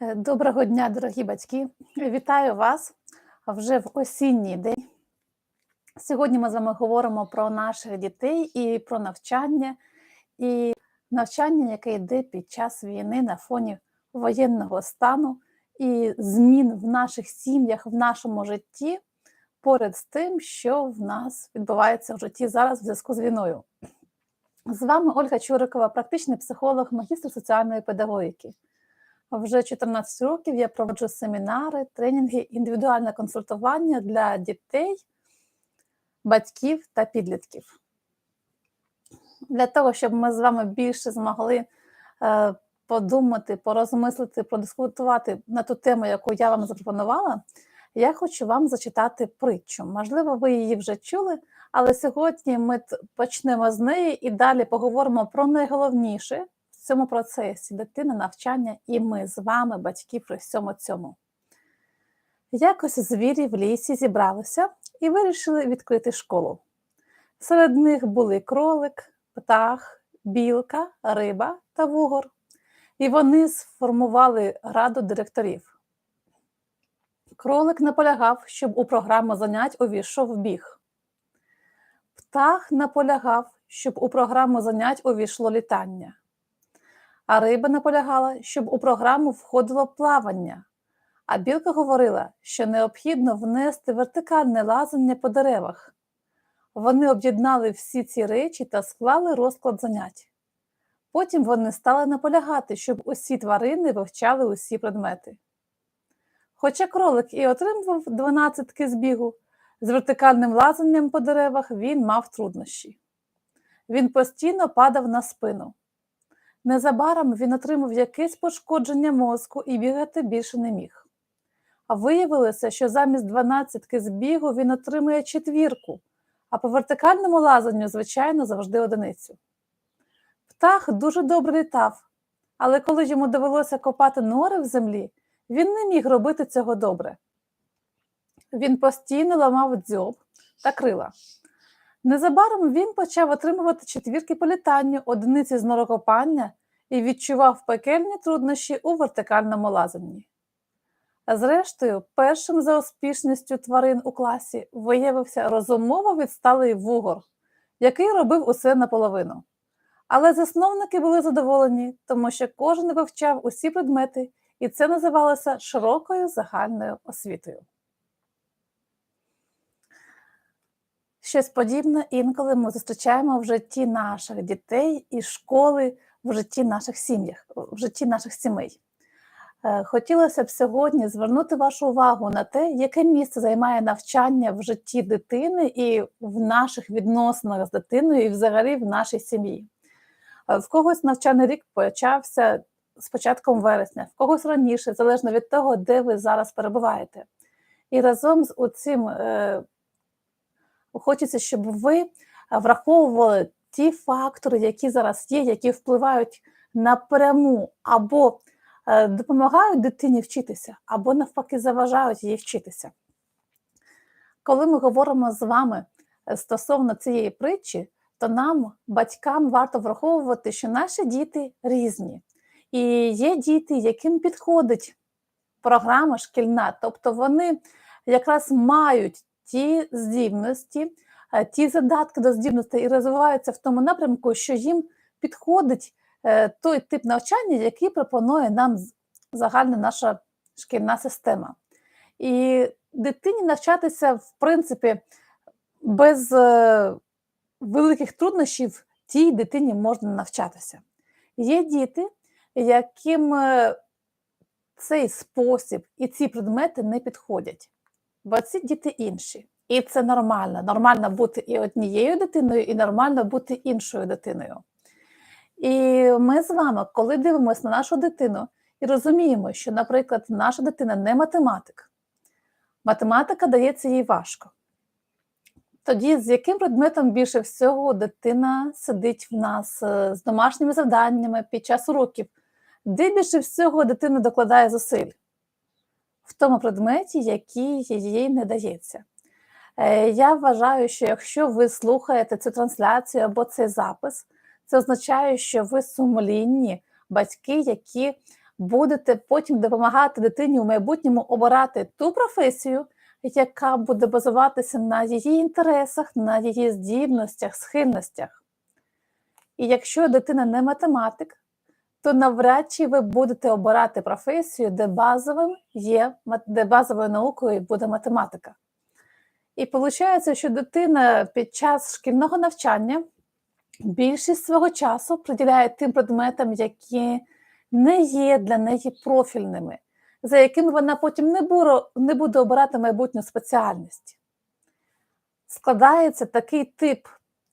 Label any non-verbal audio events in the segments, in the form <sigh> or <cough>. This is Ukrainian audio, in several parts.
Е, Доброго дня, дорогі батьки! Вітаю вас вже в осінній день. Сьогодні ми з вами говоримо про наших дітей і про навчання, і навчання, яке йде під час війни на фоні воєнного стану і змін в наших сім'ях, в нашому житті, поряд з тим, що в нас відбувається в житті зараз в зв'язку з війною. З вами Ольга Чурикова, практичний психолог, магістр соціальної педагогіки. Вже 14 років я проводжу семінари, тренінги, індивідуальне консультування для дітей, батьків та підлітків. Для того, щоб ми з вами більше змогли е, подумати, порозмислити, продискутувати на ту тему, яку я вам запропонувала, я хочу вам зачитати притчу. Можливо, ви її вже чули, але сьогодні ми почнемо з неї і далі поговоримо про найголовніше цьому процесі дитина, навчання, і ми з вами, батьки, при всьому цьому. Якось звірі в лісі зібралися і вирішили відкрити школу. Серед них були кролик, птах, білка, риба та вугор. І вони сформували раду директорів. Кролик наполягав, щоб у програму занять увійшов біг. Птах наполягав, щоб у програму занять увійшло літання. А риба наполягала, щоб у програму входило плавання. А білка говорила, що необхідно внести вертикальне лазання по деревах. Вони об'єднали всі ці речі та склали розклад занять. Потім вони стали наполягати, щоб усі тварини вивчали усі предмети. Хоча кролик і отримував 12 з бігу, з вертикальним лазанням по деревах він мав труднощі. Він постійно падав на спину. Незабаром він отримав якесь пошкодження мозку і бігати більше не міг. А виявилося, що замість 12 з бігу він отримує четвірку, а по вертикальному лазанню, звичайно, завжди одиницю. Птах дуже добре літав, але коли йому довелося копати нори в землі, він не міг робити цього добре. Він постійно ламав дзьоб та крила. Незабаром він почав отримувати четвірки по літанню, одиниці з норокопання і відчував пекельні труднощі у вертикальному лазанні. Зрештою, першим за успішністю тварин у класі виявився розумово відсталий вугор, який робив усе наполовину. Але засновники були задоволені, тому що кожен вивчав усі предмети, і це називалося широкою загальною освітою. Щось подібне інколи ми зустрічаємо в житті наших дітей і школи, в житті наших сім'ях, в житті наших сімей. Хотілося б сьогодні звернути вашу увагу на те, яке місце займає навчання в житті дитини і в наших відносинах з дитиною, і взагалі в нашій сім'ї. В когось навчальний рік почався з початком вересня, в когось раніше, залежно від того, де ви зараз перебуваєте. І разом з цим е, хочеться, щоб ви враховували ті фактори, які зараз є, які впливають напряму або е, допомагають дитині вчитися, або навпаки заважають їй вчитися. Коли ми говоримо з вами стосовно цієї притчі, то нам, батькам, варто враховувати, що наші діти різні. І є діти, яким підходить програма шкільна, тобто вони якраз мають ті здібності, ті задатки до здібності і розвиваються в тому напрямку, що їм підходить е, той тип навчання, який пропонує нам загальна наша шкільна система. І дитині навчатися, в принципі, без е, великих труднощів тій дитині можна навчатися. Є діти, яким е, цей спосіб і ці предмети не підходять, бо ці діти інші. І це нормально. Нормально бути і однією дитиною, і нормально бути іншою дитиною. І ми з вами, коли дивимося на нашу дитину і розуміємо, що, наприклад, наша дитина не математик, математика дається їй важко. Тоді з яким предметом більше всього дитина сидить в нас е, з домашніми завданнями під час уроків, де більше всього дитина докладає зусиль? В тому предметі, який їй не дається. Е, я вважаю, що якщо ви слухаєте цю трансляцію або цей запис, це означає, що ви сумлінні батьки, які будете потім допомагати дитині у майбутньому обирати ту професію, яка буде базуватися на її інтересах, на її здібностях, схильностях. І якщо дитина не математик, то навряд чи ви будете обирати професію, де базовим є де базовою наукою буде математика. І виходить, що дитина під час шкільного навчання більшість свого часу приділяє тим предметам, які не є для неї профільними, за якими вона потім не буде, не буде обирати майбутню спеціальність. Складається такий тип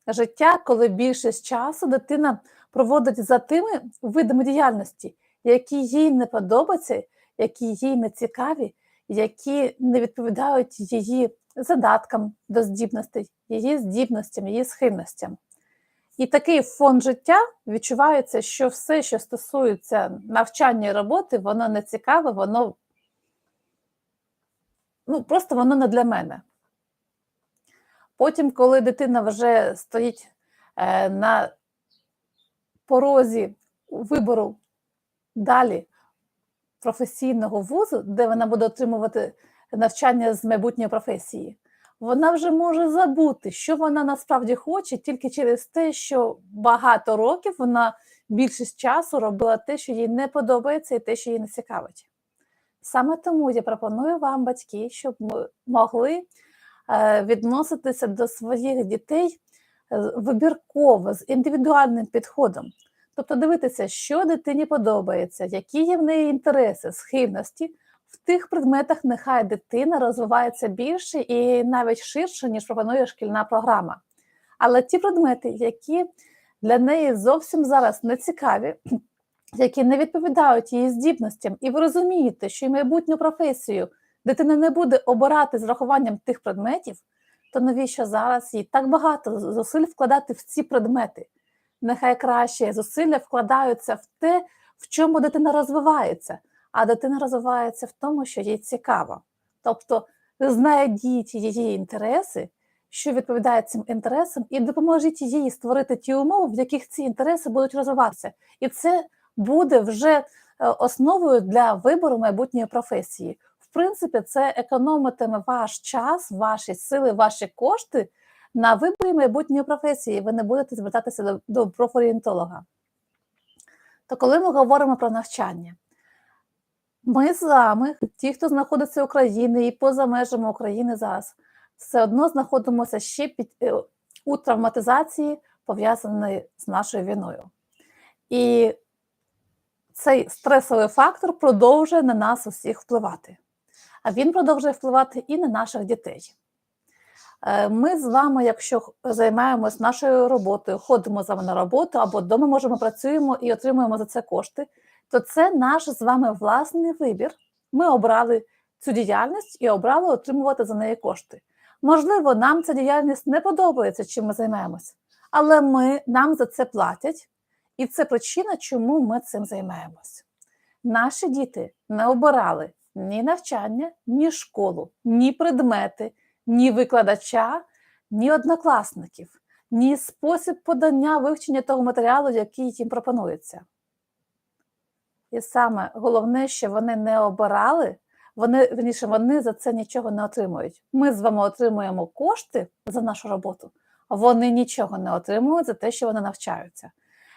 життя, коли більшість часу дитина проводить за тими видами діяльності, які їй не подобаються, які їй не цікаві, які не відповідають її задаткам до здібностей, її здібностям, її схильностям. І такий фон життя відчувається, що все, що стосується навчання і роботи, воно не цікаве, воно ну, просто воно не для мене. Потім, коли дитина вже стоїть е, на порозі вибору далі професійного вузу, де вона буде отримувати навчання з майбутньої професії, вона вже може забути, що вона насправді хоче, тільки через те, що багато років вона більшість часу робила те, що їй не подобається, і те, що їй не цікавить. Саме тому я пропоную вам, батьки, щоб ми могли е, відноситися до своїх дітей е, вибірково, з індивідуальним підходом. Тобто дивитися, що дитині подобається, які є в неї інтереси, схильності. В тих предметах нехай дитина розвивається більше і навіть ширше, ніж пропонує шкільна програма. Але ті предмети, які для неї зовсім зараз не цікаві, <clears throat> які не відповідають її здібностям, і ви розумієте, що й майбутню професію дитина не буде обирати з рахуванням тих предметів, то навіщо зараз їй так багато зусиль вкладати в ці предмети? Нехай краще зусилля вкладаються в те, в чому дитина розвивається, а дитина розвивається в тому, що їй цікаво. Тобто знайдіть її інтереси, що відповідає цим інтересам, і допоможіть їй створити ті умови, в яких ці інтереси будуть розвиватися. І це буде вже е, основою для вибору майбутньої професії. В принципі, це економитиме ваш час, ваші сили, ваші кошти на виборі майбутньої професії. Ви не будете звертатися до, до профорієнтолога. То коли ми говоримо про навчання, ми з вами, ті, хто знаходиться в Україні і поза межами України зараз, все одно знаходимося ще під, е, у травматизації, пов'язаної з нашою війною. І цей стресовий фактор продовжує на нас усіх впливати. А він продовжує впливати і на наших дітей. Е, Ми з вами, якщо займаємось нашою роботою, ходимо з вами на роботу або вдома можемо працюємо і отримуємо за це кошти, то це наш з вами власний вибір. Ми обрали цю діяльність і обрали отримувати за неї кошти. Можливо, нам ця діяльність не подобається, чим ми займаємось, але ми, нам за це платять, і це причина, чому ми цим займаємось. Наші діти не обирали ні навчання, ні школу, ні предмети, ні викладача, ні однокласників, ні спосіб подання вивчення того матеріалу, який їм пропонується. І саме головне, що вони не обирали, вони, верніше, вони за це нічого не отримують. Ми з вами отримуємо кошти за нашу роботу, а вони нічого не отримують за те, що вони навчаються.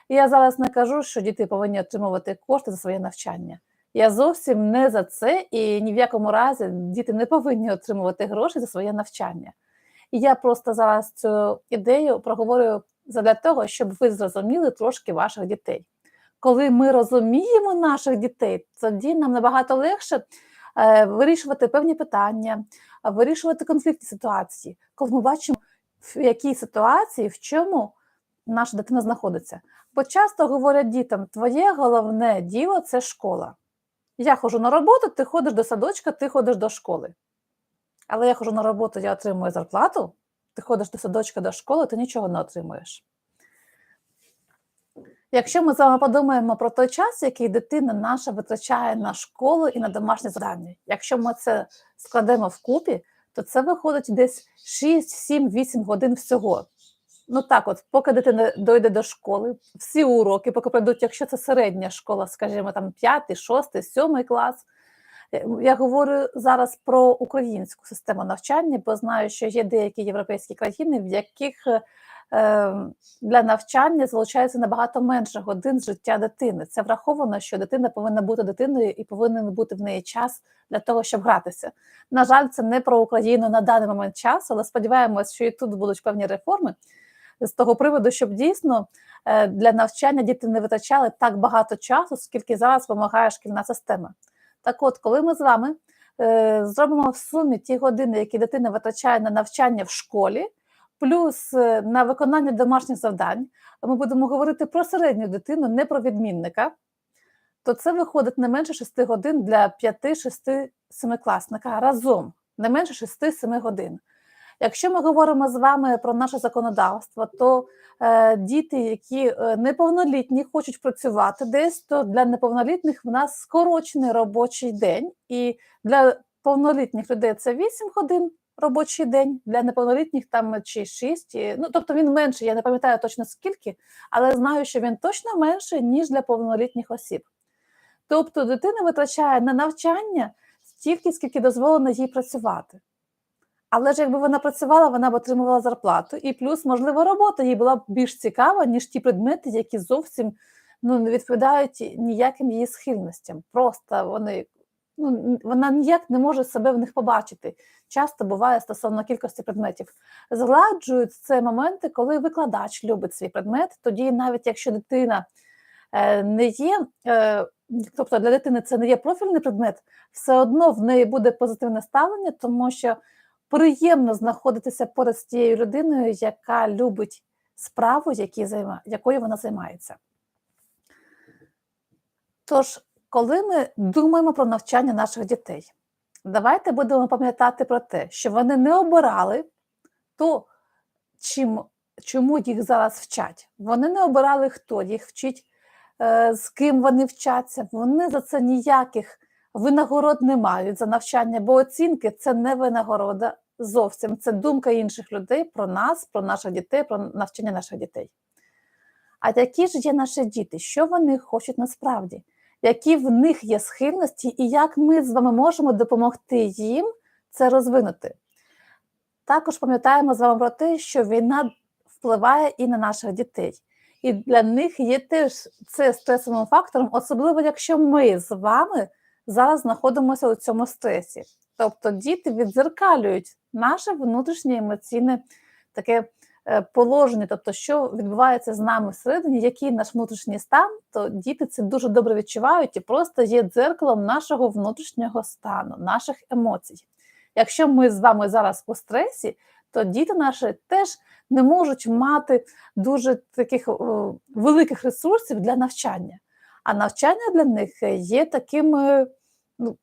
І я зараз не кажу, що діти повинні отримувати кошти за своє навчання. Я зовсім не за це, і ні в якому разі діти не повинні отримувати гроші за своє навчання. І я просто зараз цю ідею проговорюю для того, щоб ви зрозуміли трошки ваших дітей. Коли ми розуміємо наших дітей, тоді нам набагато легше е, вирішувати певні питання, вирішувати конфліктні ситуації, коли ми бачимо, в якій ситуації, в чому наша дитина знаходиться. Бо часто говорять дітям: твоє головне діло це школа. Я ходжу на роботу, ти ходиш до садочка, ти ходиш до школи. Але я ходжу на роботу, я отримую зарплату, ти ходиш до садочка до школи, ти нічого не отримуєш. Якщо ми з вами подумаємо про той час, який дитина наша витрачає на школу і на домашнє завдання, якщо ми це складемо вкупі, то це виходить десь 6, 7, 8 годин всього. ну так, от, поки дитина дойде до школи, всі уроки, поки пройдуть, якщо це середня школа, скажімо, там 5, 6, 7 клас. Е, Я говорю зараз про українську систему навчання, бо знаю, що є деякі європейські країни, в яких е, для навчання залучається набагато менше годин життя дитини. Це враховано, що дитина повинна бути дитиною і повинен бути в неї час для того, щоб гратися. На жаль, це не про Україну на даний момент часу, але сподіваємось, що і тут будуть певні реформи з того приводу, щоб дійсно е, для навчання діти не витрачали так багато часу, скільки зараз вимагає шкільна система. Так от, коли ми з вами е, зробимо в сумі ті години, які дитина витрачає на навчання в школі, плюс е, на виконання домашніх завдань, ми будемо говорити про середню дитину, не про відмінника, то це виходить не менше 6 годин для 5-6 семикласника разом, не менше 6-7 годин. Якщо ми говоримо з вами про наше законодавство, то е, діти, які е, неповнолітні, хочуть працювати десь, то для неповнолітніх в нас скорочений робочий день, і для повнолітніх людей це 8 годин робочий день, для неповнолітніх там чи 6, ну тобто він менший, я не пам'ятаю точно скільки, але знаю, що він точно менший, ніж для повнолітніх осіб. Тобто дитина витрачає на навчання стільки, скільки дозволено їй працювати. Але ж якби вона працювала, вона б отримувала зарплату, і плюс, можливо, робота їй була б більш цікава, ніж ті предмети, які зовсім ну, не відповідають ніяким її схильностям. Просто вони ну, вона ніяк не може себе в них побачити. Часто буває стосовно кількості предметів. Згладжують це моменти, коли викладач любить свій предмет. Тоді, навіть якщо дитина е, не є, е, тобто для дитини це не є профільний предмет, все одно в неї буде позитивне ставлення, тому що приємно знаходитися поряд з тією людиною, яка любить справу, якою вона займається. Тож, коли ми думаємо про навчання наших дітей, давайте будемо пам'ятати про те, що вони не обирали то, чим, чому їх зараз вчать. Вони не обирали, хто їх вчить, е, з ким вони вчаться. Вони за це ніяких винагород не мають за навчання, бо оцінки це не винагорода зовсім. Це думка інших людей про нас, про наших дітей, про навчання наших дітей. А які ж є наші діти? Що вони хочуть насправді? Які в них є схильності, і як ми з вами можемо допомогти їм це розвинути? Також пам'ятаємо з вами про те, що війна впливає і на наших дітей. І для них є теж це стресовим фактором, особливо якщо ми з вами зараз знаходимося у цьому стресі. Тобто діти відзеркалюють наше внутрішнє емоційне таке положення, тобто, що відбувається з нами всередині, який наш внутрішній стан, то діти це дуже добре відчувають і просто є дзеркалом нашого внутрішнього стану, наших емоцій. Якщо ми з вами зараз у стресі, то діти наші теж не можуть мати дуже таких великих ресурсів для навчання. А навчання для них є таким ну,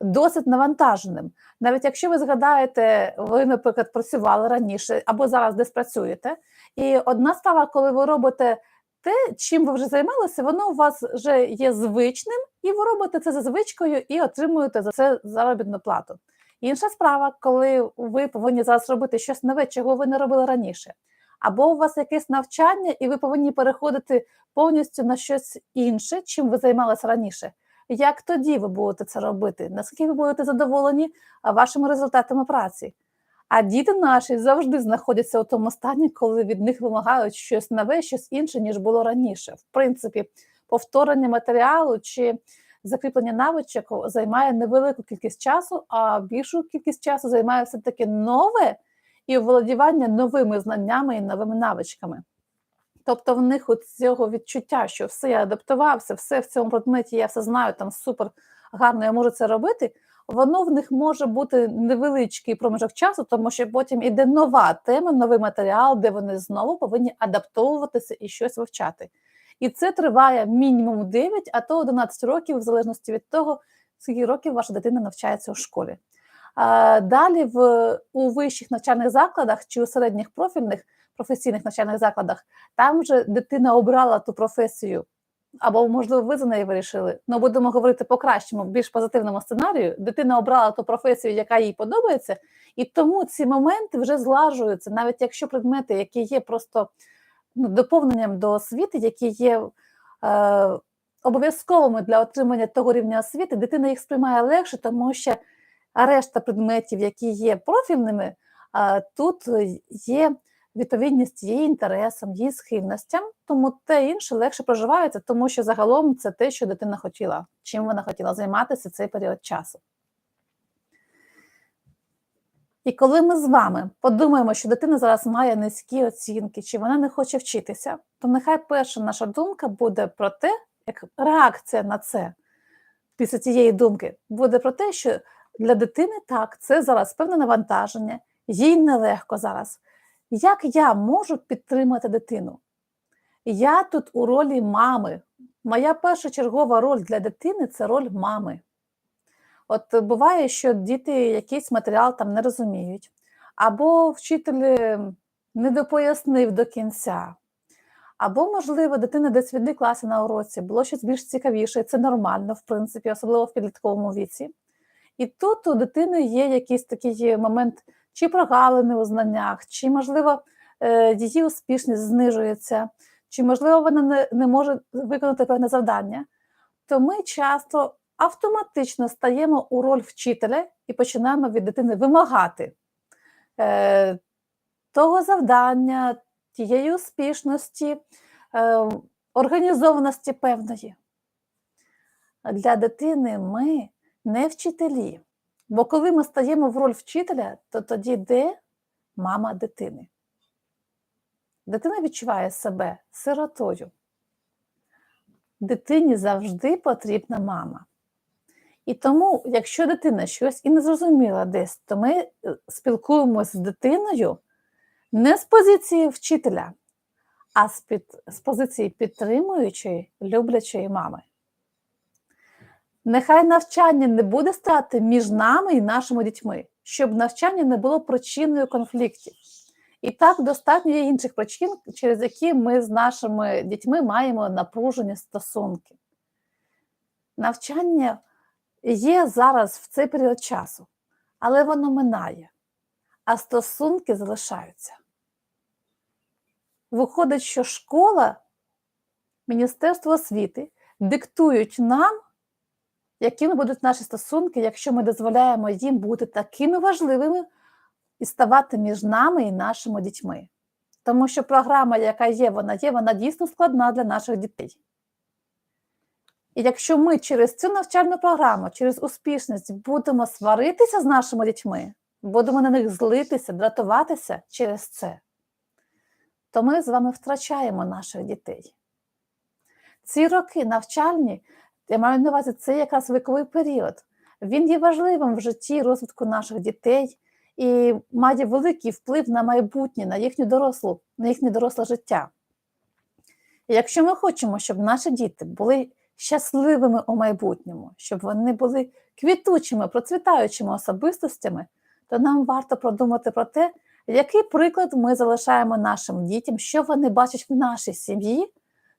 досить навантаженим. Навіть якщо ви згадаєте, ви, наприклад, працювали раніше або зараз десь працюєте, і одна справа, коли ви робите те, чим ви вже займалися, воно у вас вже є звичним, і ви робите це за звичкою і отримуєте за це заробітну плату. Інша справа, коли ви повинні зараз робити щось нове, чого ви не робили раніше. Або у вас якесь навчання, і ви повинні переходити повністю на щось інше, чим ви займалися раніше. Як тоді ви будете це робити? Наскільки ви будете задоволені вашими результатами праці? А діти наші завжди знаходяться у тому стані, коли від них вимагають щось нове, щось інше, ніж було раніше. В принципі, повторення матеріалу чи закріплення навичок займає невелику кількість часу, а більшу кількість часу займає все таки нове і оволодівання новими знаннями і новими навичками. Тобто в них от цього відчуття, що все я адаптувався, все в цьому предметі, я все знаю, там супер гарно я можу це робити. Воно в них може бути невеличкий проміжок часу, тому що потім іде нова тема, новий матеріал, де вони знову повинні адаптовуватися і щось вивчати. І це триває мінімум 9, а то 11 років, в залежності від того, скільки років ваша дитина навчається у школі. Далі в у вищих навчальних закладах чи у середніх профільних професійних навчальних закладах, там вже дитина обрала ту професію, або, можливо, ви за неї вирішили. Ну, будемо говорити по кращому, більш позитивному сценарію. Дитина обрала ту професію, яка їй подобається, і тому ці моменти вже злажуються, навіть якщо предмети, які є просто ну, доповненням до освіти, які є е, обов'язковими для отримання того рівня освіти, дитина їх сприймає легше, тому що решта предметів, які є профільними, тут є відповідність її інтересам, її схильностям, тому те інше легше проживається, тому що загалом це те, що дитина хотіла, чим вона хотіла займатися цей період часу. І коли ми з вами подумаємо, що дитина зараз має низькі оцінки, чи вона не хоче вчитися, то нехай перша наша думка буде про те, як реакція на це після цієї думки буде про те, що для дитини так, це зараз певне навантаження, їй нелегко зараз. Як я можу підтримати дитину? Я тут у ролі мами. Моя першочергова роль для дитини це роль мами. От буває, що діти якийсь матеріал там не розуміють, або вчитель не допояснив до кінця, або, можливо, дитина десь відвіклася на уроці, було щось більш цікавіше, і це нормально, в принципі, особливо в підлітковому віці. І тут у дитини є якийсь такий момент чи прогалини у знаннях, чи, можливо, е, її успішність знижується, чи, можливо, вона не, не може виконати певне завдання, то ми часто автоматично стаємо у роль вчителя і починаємо від дитини вимагати е, того завдання, тієї успішності, е, організованості певної. Для дитини ми не вчителі. Бо коли ми стаємо в роль вчителя, то тоді де мама дитини? Дитина відчуває себе сиротою. Дитині завжди потрібна мама. І тому, якщо дитина щось і не зрозуміла десь, то ми е, спілкуємося з дитиною не з позиції вчителя, а з, під, з позиції підтримуючої, люблячої мами. Нехай навчання не буде стати між нами і нашими дітьми, щоб навчання не було причиною конфліктів. І так достатньо є інших причин, через які ми з нашими дітьми маємо напружені стосунки. Навчання є зараз в цей період часу, але воно минає, а стосунки залишаються. Виходить, що школа, Міністерство освіти диктують нам якими будуть наші стосунки, якщо ми дозволяємо їм бути такими важливими і ставати між нами і нашими дітьми. Тому що програма, яка є, вона є, вона дійсно складна для наших дітей. І якщо ми через цю навчальну програму, через успішність будемо сваритися з нашими дітьми, будемо на них злитися, дратуватися через це, то ми з вами втрачаємо наших дітей. Ці роки навчальні я маю на увазі, це якраз віковий період. Він є важливим в житті розвитку наших дітей і має великий вплив на майбутнє, на їхню дорослу, на їхнє доросле життя. І якщо ми хочемо, щоб наші діти були щасливими у майбутньому, щоб вони були квітучими, процвітаючими особистостями, то нам варто продумати про те, який приклад ми залишаємо нашим дітям, що вони бачать в нашій сім'ї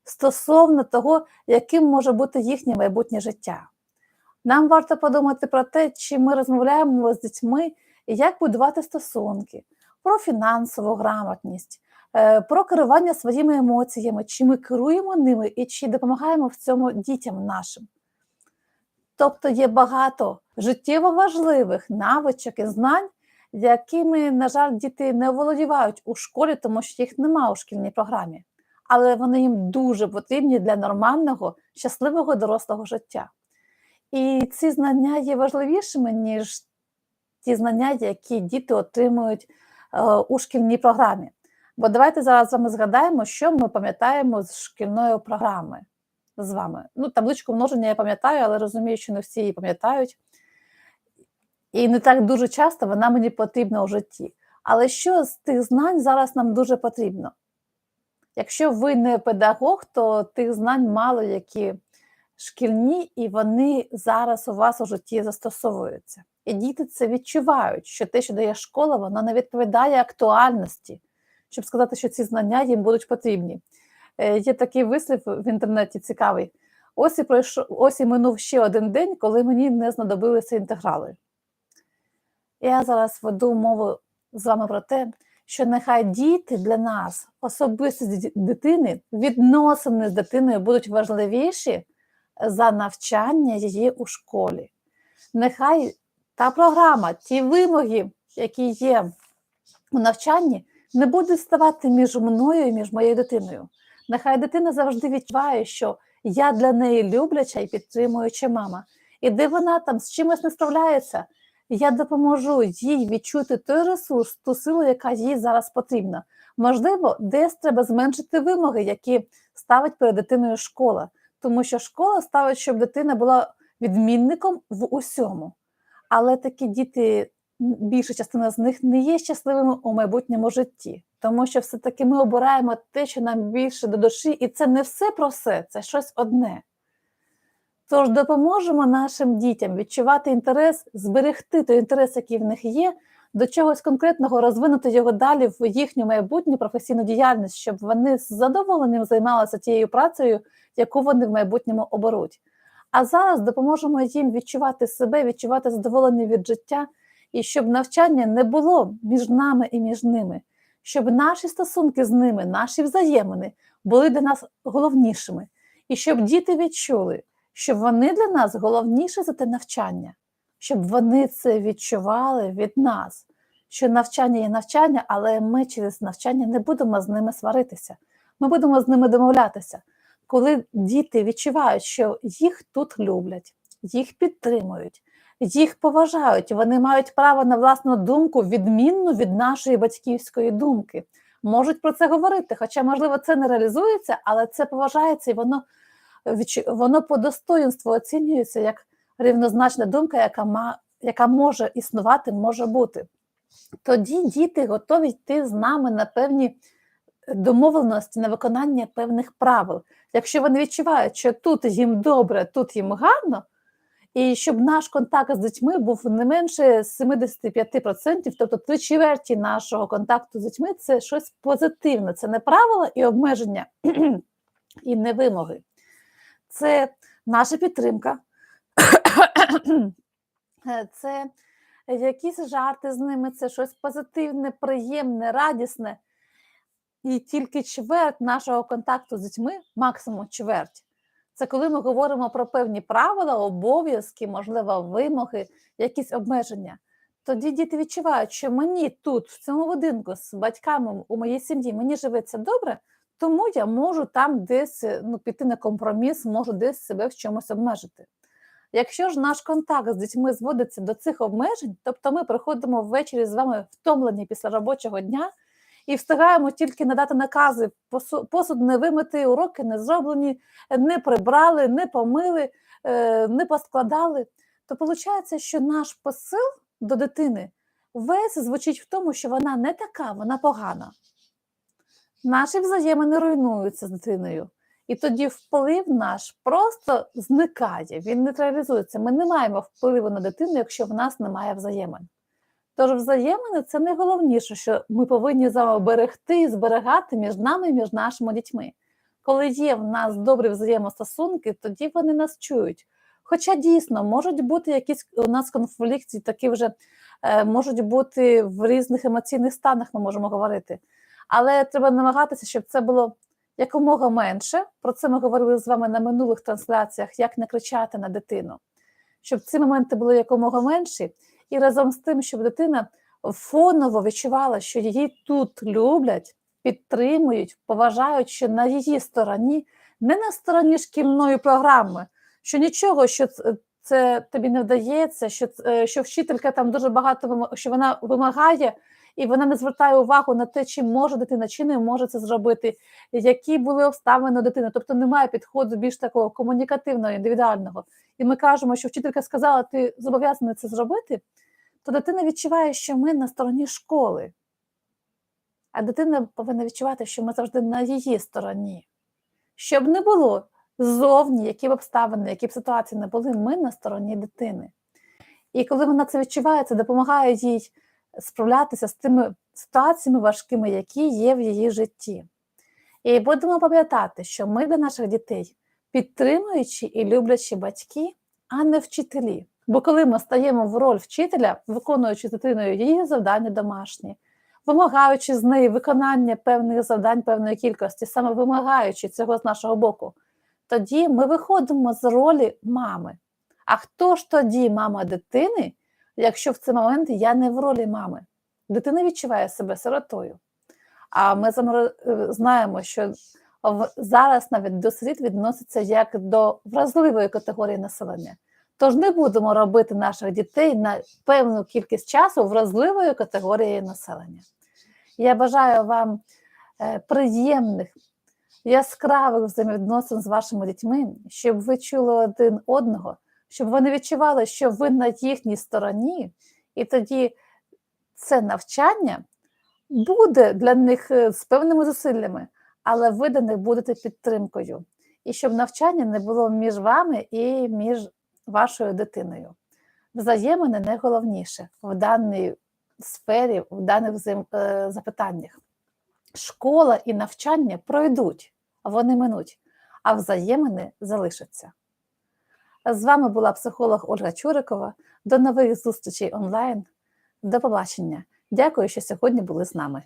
стосовно того, яким може бути їхнє майбутнє життя. Нам варто подумати про те, чи ми розмовляємо з дітьми і як будувати стосунки, про фінансову грамотність, е, про керування своїми емоціями, чи ми керуємо ними і чи допомагаємо в цьому дітям нашим. Тобто є багато життєво важливих навичок і знань, якими, на жаль, діти не оволодівають у школі, тому що їх немає у шкільній програмі але вони їм дуже потрібні для нормального, щасливого дорослого життя. І ці знання є важливішими, ніж ті знання, які діти отримують е, у шкільній програмі. Бо давайте зараз з вами згадаємо, що ми пам'ятаємо з шкільної програми з вами. Ну, Табличку множення я пам'ятаю, але розумію, що не всі її пам'ятають. І не так дуже часто вона мені потрібна у житті. Але що з тих знань зараз нам дуже потрібно? Якщо ви не педагог, то тих знань мало які шкільні, і вони зараз у вас у житті застосовуються. І діти це відчувають, що те, що дає школа, воно не відповідає актуальності, щоб сказати, що ці знання їм будуть потрібні. Е, Є такий вислів в інтернеті цікавий. Ось і пройшов, ось і минув ще один день, коли мені не знадобилися інтеграли. Я зараз веду мову з вами про те, що нехай діти для нас, особистість дитини, відносини з дитиною будуть важливіші за навчання її у школі. Нехай та програма, ті вимоги, які є у навчанні, не будуть ставати між мною і між моєю дитиною. Нехай дитина завжди відчуває, що я для неї любляча і підтримуюча мама. І де вона там з чимось не справляється, я допоможу їй відчути той ресурс, ту силу, яка їй зараз потрібна. Можливо, десь треба зменшити вимоги, які ставить перед дитиною школа, тому що школа ставить, щоб дитина була відмінником в усьому. Але такі діти, більша частина з них не є щасливими у майбутньому житті, тому що все-таки ми обираємо те, що нам більше до душі, і це не все про все, це щось одне. Тож допоможемо нашим дітям відчувати інтерес, зберегти той інтерес, який в них є, до чогось конкретного, розвинути його далі в їхню майбутню професійну діяльність, щоб вони з задоволенням займалися тією працею, яку вони в майбутньому оберуть. А зараз допоможемо їм відчувати себе, відчувати задоволення від життя, і щоб навчання не було між нами і між ними, щоб наші стосунки з ними, наші взаємини були для нас головнішими, і щоб діти відчули, що вони для нас головніше за те навчання, щоб вони це відчували від нас, що навчання є навчання, але ми через навчання не будемо з ними сваритися. Ми будемо з ними домовлятися. Коли діти відчувають, що їх тут люблять, їх підтримують, їх поважають, вони мають право на власну думку, відмінну від нашої батьківської думки. Можуть про це говорити, хоча, можливо, це не реалізується, але це поважається і воно воно по достоїнству оцінюється як рівнозначна думка, яка, ма, яка може існувати, може бути. Тоді діти готові йти з нами на певні домовленості, на виконання певних правил. Якщо вони відчувають, що тут їм добре, тут їм гарно, і щоб наш контакт з дітьми був не менше 75%, тобто три чверті нашого контакту з дітьми це щось позитивне, це не правила і обмеження, <clears throat> і не вимоги це наша підтримка, <coughs> Е, це якісь жарти з ними, це щось позитивне, приємне, радісне. І тільки чверть нашого контакту з дітьми, максимум чверть, це коли ми говоримо про певні правила, обов'язки, можливо, вимоги, якісь обмеження. Тоді діти відчувають, що мені тут, в цьому будинку, з батьками у моїй сім'ї, мені живеться добре, тому я можу там десь е, ну, піти на компроміс, можу десь себе в чомусь обмежити. Якщо ж наш контакт з дітьми зводиться до цих обмежень, тобто ми приходимо ввечері з вами втомлені після робочого дня і встигаємо тільки надати накази, посуд не вимити, уроки не зроблені, не прибрали, не помили, е, не поскладали, то виходить, що наш посил до дитини весь звучить в тому, що вона не така, вона погана. Наші взаємини руйнуються з дитиною. І тоді вплив наш просто зникає, він нейтралізується. Ми не маємо впливу на дитину, якщо в нас немає взаємин. Тож взаємини це найголовніше, що ми повинні з вами берегти і зберігати між нами і між нашими дітьми. Коли є в нас добрі взаємостосунки, тоді вони нас чують. Хоча дійсно можуть бути якісь у нас конфлікти, такі вже е, можуть бути в різних емоційних станах, ми можемо говорити. Але треба намагатися, щоб це було якомога менше. Про це ми говорили з вами на минулих трансляціях, як не кричати на дитину, щоб ці моменти були якомога менші, і разом з тим, щоб дитина фоново відчувала, що її тут люблять, підтримують, поважають, що на її стороні, не на стороні шкільної програми, що нічого, що це тобі не вдається, що, е, що вчителька там дуже багато що вона вимагає, і вона не звертає увагу на те, чи може дитина, чи не може це зробити, які були обставини дитини. Тобто немає підходу більш такого комунікативного, індивідуального. І ми кажемо, що вчителька сказала, ти зобов'язаний це зробити, то дитина відчуває, що ми на стороні школи. А дитина повинна відчувати, що ми завжди на її стороні. Щоб не було ззовні, які б обставини, які б ситуації не були, ми на стороні дитини. І коли вона це відчуває, це допомагає їй справлятися з тими ситуаціями важкими, які є в її житті. І будемо пам'ятати, що ми для наших дітей підтримуючі і люблячі батьки, а не вчителі. Бо коли ми стаємо в роль вчителя, виконуючи дитиною її завдання домашні, вимагаючи з неї виконання певних завдань певної кількості, саме вимагаючи цього з нашого боку, тоді ми виходимо з ролі мами. А хто ж тоді мама дитини, якщо в цей момент я не в ролі мами? Дитина відчуває себе сиротою. А ми е, знаємо, що зараз навіть до сиріт відноситься як до вразливої категорії населення. Тож не будемо робити наших дітей на певну кількість часу вразливою категорією населення. Я бажаю вам е, приємних, яскравих взаємовідносин з вашими дітьми, щоб ви чули один одного, щоб вони відчували, що ви на їхній стороні, і тоді це навчання буде для них е, з певними зусиллями, але ви для них будете підтримкою. І щоб навчання не було між вами і між вашою дитиною. Взаємини найголовніше в даній сфері, в даних е, запитаннях. Школа і навчання пройдуть, вони минуть, а взаємини залишаться. З вами була психолог Ольга Чурикова. До нових зустрічей онлайн. До побачення. Дякую, що сьогодні були з нами.